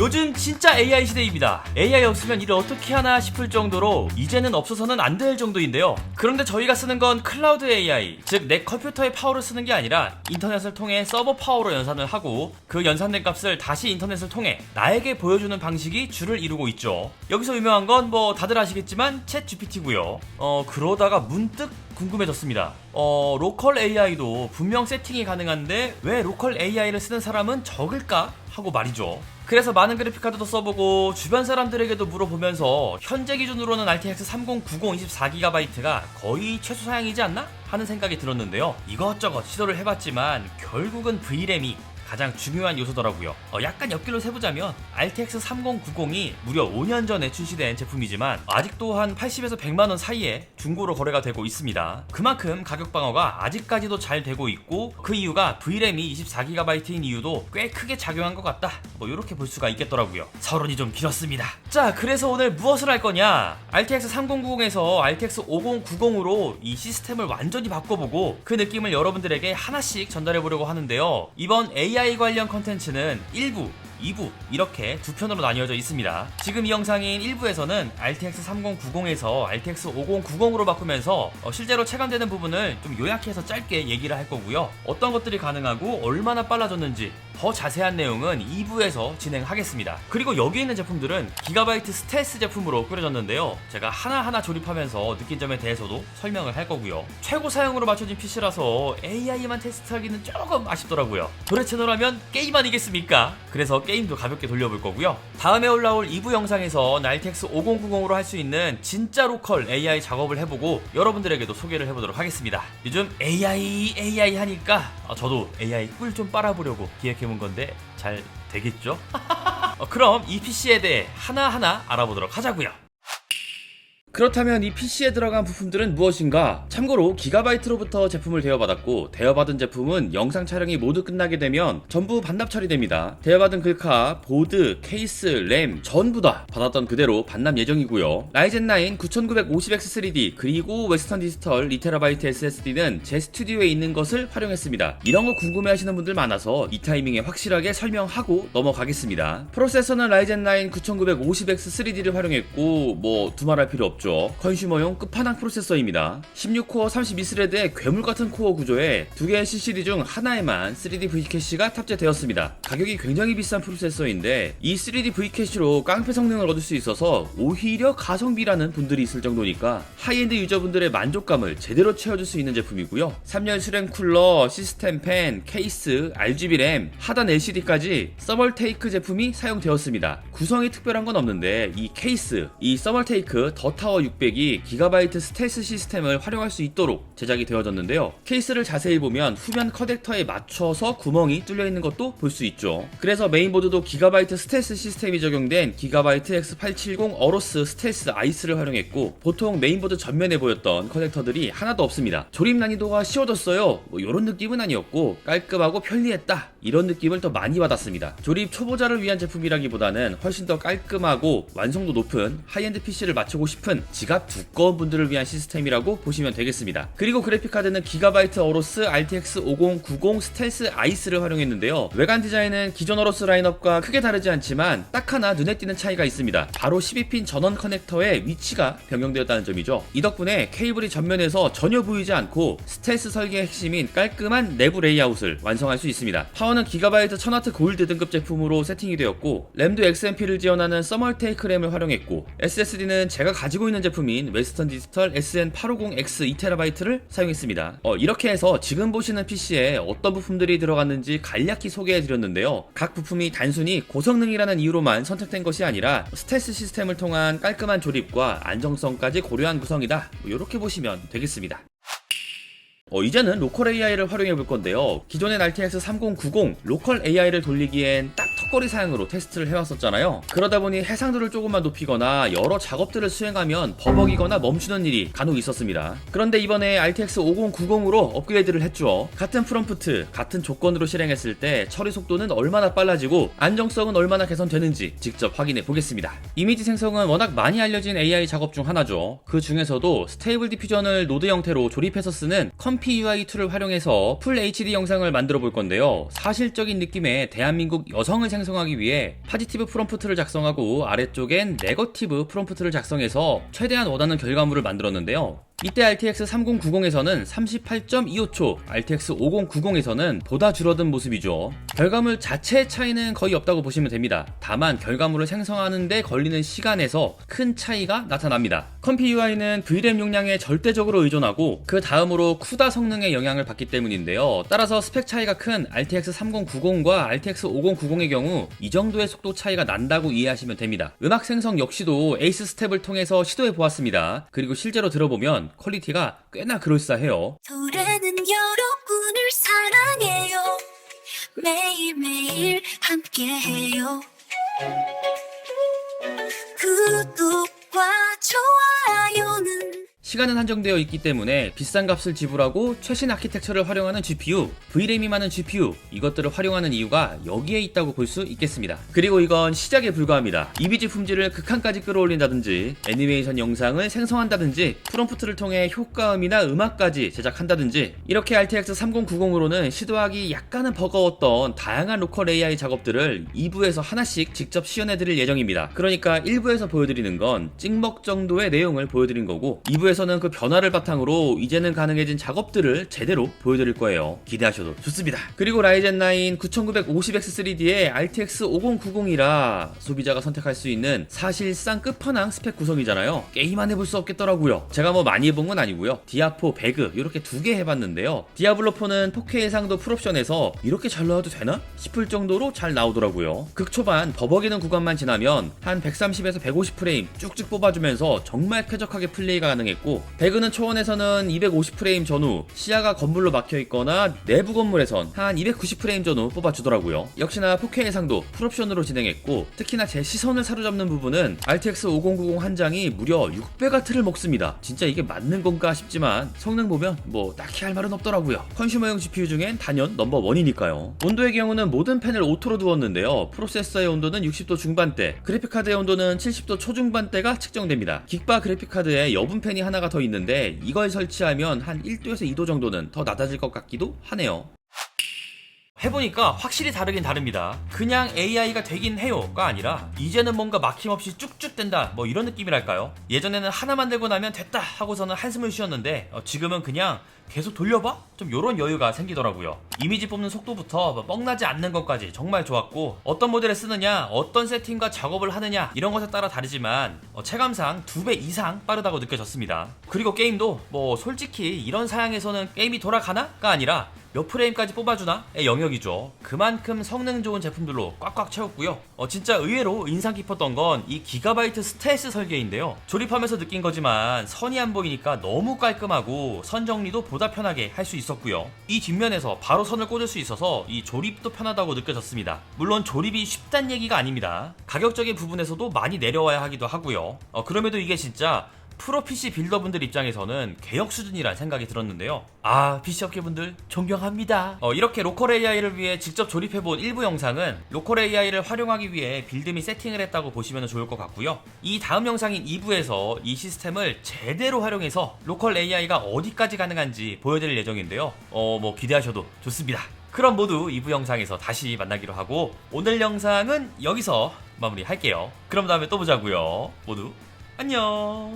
요즘 진짜 AI 시대입니다. AI 없으면 일을 어떻게 하나 싶을 정도로 이제는 없어서는 안 될 정도인데요. 그런데 저희가 쓰는 건 클라우드 AI, 즉 내 컴퓨터의 파워를 쓰는 게 아니라 인터넷을 통해 서버 파워로 연산을 하고 그 연산된 값을 다시 인터넷을 통해 나에게 보여주는 방식이 주를 이루고 있죠. 여기서 유명한 건 뭐 다들 아시겠지만 챗 GPT고요. 어 그러다가 문득 궁금해졌습니다. 어, 로컬 AI도 분명 세팅이 가능한데 왜 로컬 AI를 쓰는 사람은 적을까? 하고 말이죠. 그래서 많은 그래픽 카드도 써보고 주변 사람들에게도 물어보면서 현재 기준으로는 RTX 3090 24GB가 거의 최소 사양이지 않나? 하는 생각이 들었는데요. 이것저것 시도를 해봤지만 결국은 V램이 가장 중요한 요소더라고요. 어, 약간 옆길로 세보자면 RTX 3090이 무려 5년 전에 출시된 제품이지만 아직도 한 80에서 100만 원 사이에 중고로 거래가 되고 있습니다. 그만큼 가격 방어가 아직까지도 잘 되고 있고 그 이유가 V램이 24GB인 이유도 꽤 크게 작용한 것 같다. 뭐 이렇게 볼 수가 있겠더라고요. 서론이 좀 길었습니다. 자, 그래서 오늘 무엇을 할 거냐? RTX 3090에서 RTX 5090으로 이 시스템을 완전히 바꿔보고 그 느낌을 여러분들에게 하나씩 전달해 보려고 하는데요. 이번 AI 관련 컨텐츠는 1부, 2부 이렇게 두 편으로 나뉘어져 있습니다. 지금 이 영상인 1부에서는 RTX 3090에서 RTX 5090으로 바꾸면서 어, 실제로 체감되는 부분을 좀 요약해서 짧게 얘기를 할 거고요. 어떤 것들이 가능하고 얼마나 빨라졌는지 더 자세한 내용은 2부에서 진행하겠습니다. 그리고 여기 있는 제품들은 기가바이트 스텔스 제품으로 꾸려졌는데요. 제가 하나하나 조립하면서 느낀 점에 대해서도 설명을 할 거고요. 최고 사양으로 맞춰진 PC라서 AI만 테스트하기는 조금 아쉽더라고요. 도래 채널하면 게임 아니겠습니까? 그래서 게임도 가볍게 돌려볼 거고요. 다음에 올라올 2부 영상에서 RTX 5090으로 할 수 있는 진짜 로컬 AI 작업을 해보고 여러분들에게도 소개를 해보도록 하겠습니다. 요즘 AI, AI 하니까 어, 저도 AI 꿀 좀 빨아보려고 기획해 본 건데 잘 되겠죠? 어, 그럼 이 PC에 대해 하나하나 알아보도록 하자고요. 그렇다면 이 PC에 들어간 부품들은 무엇인가? 참고로 기가바이트로부터 제품을 대여받았고 대여받은 제품은 영상 촬영이 모두 끝나게 되면 전부 반납 처리됩니다. 대여받은 글카, 보드, 케이스, 램 전부 다 받았던 그대로 반납 예정이고요. 라이젠 9 9950X3D 그리고 웨스턴 디지털 2TB SSD는 제 스튜디오에 있는 것을 활용했습니다. 이런 거 궁금해하시는 분들 많아서 이 타이밍에 확실하게 설명하고 넘어가겠습니다. 프로세서는 라이젠 9 9950X3D를 활용했고 뭐 두말할 필요 없죠. 컨슈머용 끝판왕 프로세서입니다. 16코어 32스레드의 괴물 같은 코어 구조에 두 개의 CCD 중 하나에만 3D V 캐시가 탑재되었습니다. 가격이 굉장히 비싼 프로세서인데 이 3D V 캐시로 깡패 성능을 얻을 수 있어서 오히려 가성비라는 분들이 있을 정도니까 하이엔드 유저분들의 만족감을 제대로 채워줄 수 있는 제품이고요. 3열 수랭 쿨러, 시스템 팬, 케이스, RGB 램, 하단 LCD까지 서멀테이크 제품이 사용되었습니다. 구성이 특별한 건 없는데 이 케이스, 이 서멀테이크 더타 워 600이 기가바이트 스텔스 시스템을 활용할 수 있도록 제작이 되어졌는데요. 케이스를 자세히 보면 후면 커넥터에 맞춰서 구멍이 뚫려 있는 것도 볼 수 있죠. 그래서 메인보드도 기가바이트 스텔스 시스템이 적용된 기가바이트 X870 어로스 스텔스 아이스를 활용했고 보통 메인보드 전면에 보였던 커넥터들이 하나도 없습니다. 조립 난이도가 쉬워졌어요. 뭐 이런 느낌은 아니었고 깔끔하고 편리했다. 이런 느낌을 더 많이 받았습니다. 조립 초보자를 위한 제품이라기보다는 훨씬 더 깔끔하고 완성도 높은 하이엔드 PC를 맞추고 싶은 지갑 두꺼운 분들을 위한 시스템이라고 보시면 되겠습니다. 그리고 그래픽카드는 기가바이트 어로스 RTX 5090 스텔스 아이스를 활용했는데요. 외관 디자인은 기존 어로스 라인업과 크게 다르지 않지만 딱 하나 눈에 띄는 차이가 있습니다. 바로 12핀 전원 커넥터의 위치가 변경되었다는 점이죠. 이 덕분에 케이블이 전면에서 전혀 보이지 않고 스텔스 설계의 핵심인 깔끔한 내부 레이아웃을 완성할 수 있습니다. 파워 는 기가바이트 1000W 골드 등급 제품으로 세팅이 되었고 램도 XMP를 지원하는 서멀테이크 램을 활용했고 SSD는 제가 가지고 있는 제품인 웨스턴 디지털 SN850X 2TB를 사용했습니다. 어, 이렇게 해서 지금 보시는 PC에 어떤 부품들이 들어갔는지 간략히 소개해 드렸는데요. 각 부품이 단순히 고성능이라는 이유로만 선택된 것이 아니라 스텔스 시스템을 통한 깔끔한 조립과 안정성까지 고려한 구성이다. 뭐 이렇게 보시면 되겠습니다. 어, 이제는 로컬 AI를 활용해 볼 건데요. 기존의 RTX 3090 로컬 AI를 돌리기엔 딱 턱걸이 사양으로 테스트를 해왔었잖아요. 그러다 보니 해상도를 조금만 높이거나 여러 작업들을 수행하면 버벅이거나 멈추는 일이 간혹 있었습니다. 그런데 이번에 RTX 5090으로 업그레이드를 했죠. 같은 프롬프트, 같은 조건으로 실행했을 때 처리 속도는 얼마나 빨라지고 안정성은 얼마나 개선되는지 직접 확인해 보겠습니다. 이미지 생성은 워낙 많이 알려진 AI 작업 중 하나죠. 그 중에서도 스테이블 디퓨전을 노드 형태로 조립해서 쓰는 컴피 UI2를 활용해서 풀 HD 영상을 만들어 볼 건데요. 사실적인 느낌의 대한민국 여성을 생성하기 위해 파지티브 프롬프트를 작성하고 아래쪽엔 네거티브 프롬프트를 작성해서 최대한 원하는 결과물을 만들었는데요. 이때 RTX 3090에서는 38.25초, RTX 5090에서는 보다 줄어든 모습이죠. 결과물 자체의 차이는 거의 없다고 보시면 됩니다. 다만 결과물을 생성하는데 걸리는 시간에서 큰 차이가 나타납니다. 컴피 UI는 VRAM 용량에 절대적으로 의존하고 그 다음으로 쿠다 성능에 영향을 받기 때문인데요. 따라서 스펙 차이가 큰 RTX 3090과 RTX 5090의 경우 이 정도의 속도 차이가 난다고 이해하시면 됩니다. 음악 생성 역시도 에이스 스텝을 통해서 시도해 보았습니다. 그리고 실제로 들어보면 퀄리티가 꽤나 그럴싸해요. 노래는 여러분을 사랑해요 매일매일 함께해요 좋아요는 시간은 한정되어 있기 때문에 비싼 값을 지불하고 최신 아키텍처를 활용하는 GPU, VRAM이 많은 GPU 이것들을 활용하는 이유가 여기에 있다고 볼 수 있겠습니다. 그리고 이건 시작에 불과합니다. 이미지 품질을 극한까지 끌어올린다든지 애니메이션 영상을 생성한다든지 프롬프트를 통해 효과음이나 음악까지 제작한다든지 이렇게 RTX 3090으로는 시도하기 약간은 버거웠던 다양한 로컬 AI 작업들을 2부에서 하나씩 직접 시연해드릴 예정입니다. 그러니까 1부에서 보여드리는 건 찍먹 정도의 내용을 보여드린 거고 2부에서 는 그 변화를 바탕으로 이제는 가능해진 작업들을 제대로 보여드릴 거예요. 기대하셔도 좋습니다. 그리고 라이젠 9 9950X3D의 RTX 5090이라 소비자가 선택할 수 있는 사실상 끝판왕 스펙 구성이잖아요. 게임만 해볼 수 없겠더라고요. 제가 뭐 많이 해본 건 아니고요. 디아4, 배그 이렇게 두 개 해봤는데요. 디아블로4는 4K 해상도 풀옵션에서 이렇게 잘 나와도 되나? 싶을 정도로 잘 나오더라고요. 극초반 버벅이는 구간만 지나면 한 130에서 150프레임 쭉쭉 뽑아주면서 정말 쾌적하게 플레이가 가능했고 배그는 초원에서는 250프레임 전후 시야가 건물로 막혀 있거나 내부 건물에선 한 290프레임 전후 뽑아주더라고요. 역시나 4K 해상도 풀옵션으로 진행했고 특히나 제 시선을 사로잡는 부분은 RTX 5090 한 장이 무려 6배가 틀을 먹습니다. 진짜 이게 맞는 건가 싶지만 성능 보면 뭐 딱히 할 말은 없더라고요. 컨슈머용 GPU 중엔 단연 넘버 원이니까요. 온도의 경우는 모든 팬을 오토로 두었는데요. 프로세서의 온도는 60도 중반대, 그래픽카드의 온도는 70도 초중반대가 측정됩니다. 긱바 그래픽카드에 여분 팬이 하나 가 더 있는데 이걸 설치하면 한 1도에서 2도 정도는 더 낮아질 것 같기도 하네요. 해보니까 확실히 다르긴 다릅니다. 그냥 AI가 되긴 해요가 아니라 이제는 뭔가 막힘없이 쭉쭉 된다 뭐 이런 느낌이랄까요? 예전에는 하나 만들고 나면 됐다 하고서는 한숨을 쉬었는데 어, 지금은 그냥 계속 돌려봐? 좀 요런 여유가 생기더라고요. 이미지 뽑는 속도부터 뭐 뻥나지 않는 것까지 정말 좋았고 어떤 모델을 쓰느냐 어떤 세팅과 작업을 하느냐 이런 것에 따라 다르지만 어, 체감상 두 배 이상 빠르다고 느껴졌습니다. 그리고 게임도 뭐 솔직히 이런 사양에서는 게임이 돌아가나가 아니라 몇 프레임까지 뽑아주나?의 영역이죠. 그만큼 성능 좋은 제품들로 꽉꽉 채웠고요. 어, 진짜 의외로 인상 깊었던 건 이 기가바이트 스텔스 설계인데요. 조립하면서 느낀 거지만 선이 안 보이니까 너무 깔끔하고 선 정리도 보다 편하게 할 수 있었고요. 이 뒷면에서 바로 선을 꽂을 수 있어서 이 조립도 편하다고 느껴졌습니다. 물론 조립이 쉽단 얘기가 아닙니다. 가격적인 부분에서도 많이 내려와야 하기도 하고요. 어, 그럼에도 이게 진짜 프로 PC 빌더분들 입장에서는 개혁 수준이란 생각이 들었는데요. 아, PC 업계분들 존경합니다. 어, 이렇게 로컬 AI를 위해 직접 조립해본 일부 영상은 로컬 AI를 활용하기 위해 빌드 및 세팅을 했다고 보시면 좋을 것 같고요. 이 다음 영상인 2부에서 이 시스템을 제대로 활용해서 로컬 AI가 어디까지 가능한지 보여드릴 예정인데요. 어, 뭐 기대하셔도 좋습니다. 그럼 모두 2부 영상에서 다시 만나기로 하고 오늘 영상은 여기서 마무리할게요. 그럼 다음에 또 보자고요. 모두 안녕.